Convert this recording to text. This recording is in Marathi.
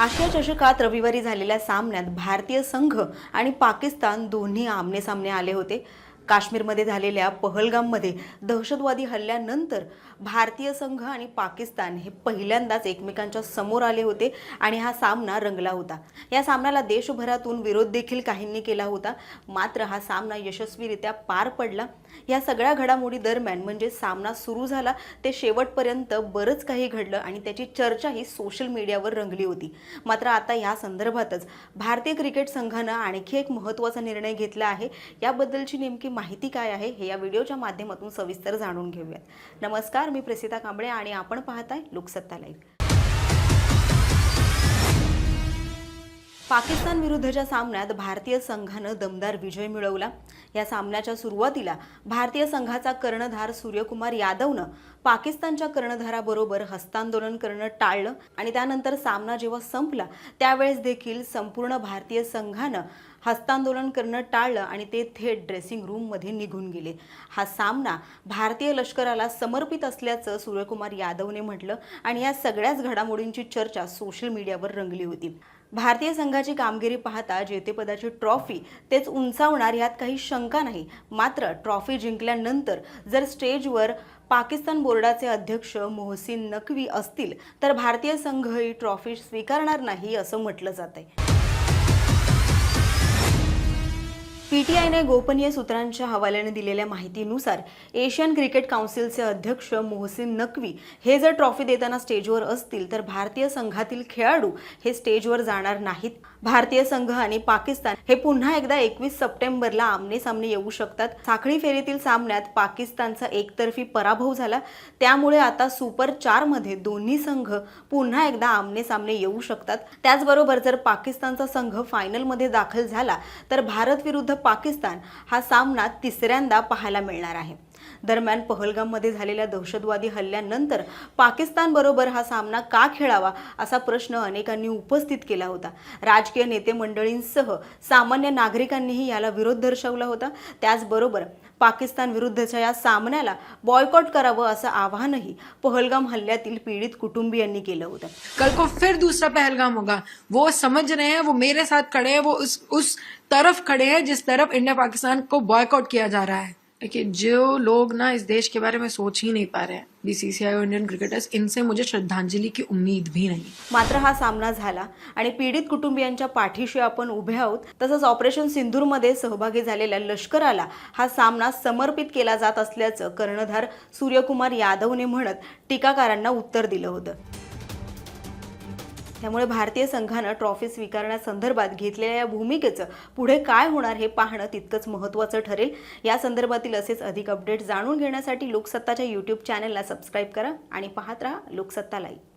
आशिया चषकात रविवारी झालेल्या सामन्यात भारतीय संघ आणि पाकिस्तान दोन्ही आमनेसामने आले होते. काश्मीरमध्ये झालेल्या पहलगाममध्ये दहशतवादी हल्ल्यानंतर भारतीय संघ आणि पाकिस्तान हे पहिल्यांदाच एकमेकांच्या समोर आले होते आणि हा सामना रंगला होता. या सामन्याला देशभरातून विरोध देखील काहींनी केला होता. मात्र हा सामना यशस्वीरित्या पार पडला. या सगळ्या घडामोडी दरम्यान म्हणजे सामना सुरू झाला ते शेवटपर्यंत बरंच काही घडलं आणि त्याची चर्चाही सोशल मीडियावर रंगली होती. मात्र आता या संदर्भातच भारतीय क्रिकेट संघानं आणखी एक महत्त्वाचा निर्णय घेतला आहे. याबद्दलची नेमकी माहिती काय आहे हे या व्हिडिओच्या माध्यमातून सविस्तर जाणून घेऊयात. नमस्कार मी प्रसिता कांबळे आणि आपण पाहताय लोकसत्ता लाईव्ह पाकिस्तान विरुद्धच्या सामन्यात भारतीय संघानं दमदार विजय मिळवला. या सामन्याच्या सुरुवातीला भारतीय संघाचा कर्णधार सूर्यकुमार यादवनं पाकिस्तानच्या कर्णधाराबरोबर हस्तांदोलन करणं टाळलं आणि त्यानंतर सामना जेव्हा संपला त्यावेळेस देखील संपूर्ण भारतीय संघानं हस्तांदोलन करणं टाळलं आणि ते थेट ड्रेसिंग रूममध्ये निघून गेले. हा सामना भारतीय लष्कराला समर्पित असल्याचं सूर्यकुमार यादवने म्हटलं आणि या सगळ्याच घडामोडींची चर्चा सोशल मीडियावर रंगली होती. भारतीय संघाची कामगिरी पाहता जेतेपदाची ट्रॉफी तेच उंचावणार यात काही शंका नाही. मात्र ट्रॉफी जिंकल्यानंतर जर स्टेजवर पाकिस्तान बोर्डाचे अध्यक्ष मोहसिन नकवी असतील तर भारतीय संघ ही ट्रॉफी स्वीकारणार नाही असं म्हटलं जात आहे पीटीआयने गोपनीय सूत्रांच्या हवाल्याने दिलेल्या माहितीनुसार एशियन क्रिकेट काउन्सिलचे अध्यक्ष मोहसिन नकवी हे जर ट्रॉफी देताना स्टेजवर असतील तर भारतीय संघातील खेळाडू हे स्टेजवर जाणार नाहीत. भारतीय संघ आणि पाकिस्तान हे पुन्हा एकदा एकवीस सप्टेंबरला आमने सामने येऊ शकतात. साखळी फेरीतील सामन्यात पाकिस्तानचा एकतर्फी पराभव झाला. त्यामुळे आता सुपर चारमध्ये दोन्ही संघ पुन्हा एकदा आमने सामने येऊ शकतात. त्याचबरोबर जर पाकिस्तानचा संघ फायनलमध्ये दाखल झाला तर भारत विरुद्ध पाकिस्तान हा सामना तिसऱ्यांदा पाहायला मिळणार आहे. दरम्यान पहलगाममध्ये झालेल्या दहशतवादी हल्ल्यानंतर पाकिस्तानबरोबर हा सामना का खेळावा असा प्रश्न अनेकांनी उपस्थित केला होता. राजकीय नेते मंडळींसह सामान्य नागरिकांनीही याला विरोध दर्शवला होता. त्याचबरोबर पाकिस्तान विरुद्धच्या या सामन्याला बॉयकॉट करावं असं आवाहनही पहलगाम हल्ल्यातील पीडित कुटुंबियांनी केलं होतं. कल को फिर दूसरा पहलगाम होगा. वो समझ रहे हैं वो मेरे साथ खड़े हैं वो उस उस तरफ खड़े हैं जिस तरफ इंडिया पाकिस्तान को बॉयकॉट किया जा रहा है। देखिए जो लोग ना इस देश के बारे में सोच ही नहीं पा रहे हैं बीसीसीआई और इंडियन क्रिकेटर्स इनसे मुझे श्रद्धांजलि की उम्मीद भी नहीं। मात्र हा सामना झाला आणि पीडित कुटुंबियांच्या पाठीशी आपण उभे आहोत तसंच ऑपरेशन सिंधूरमध्ये सहभागी झालेल्या लष्कराला हा सामना समर्पित केला जात असल्याचं कर्णधार सूर्यकुमार यादवने म्हणत टीकाकारांना उत्तर दिलं होतं. त्यामुळे भारतीय संघानं ट्रॉफी स्वीकारण्यासंदर्भात घेतलेल्या या भूमिकेचं पुढे काय होणार हे पाहणं तितकंच महत्त्वाचं ठरेल. या संदर्भातील असेच अधिक अपडेट जाणून घेण्यासाठी लोकसत्ताच्या यूट्यूब चॅनलला सबस्क्राईब करा आणि पाहत राहा लोकसत्ता लाईव्ह